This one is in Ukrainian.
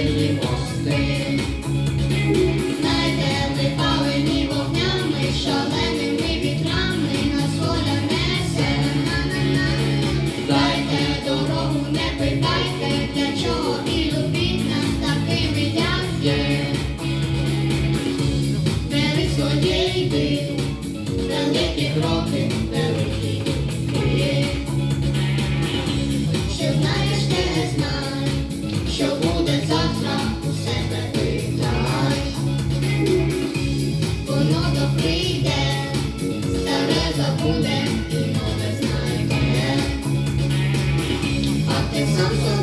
зимні мости, знайдені вогнями, шаленими вітрами нас воля несе. Дайте дорогу, не питайте, для чого і любіть нас такими, як є. Забуде і нове знайде. А ти сам собі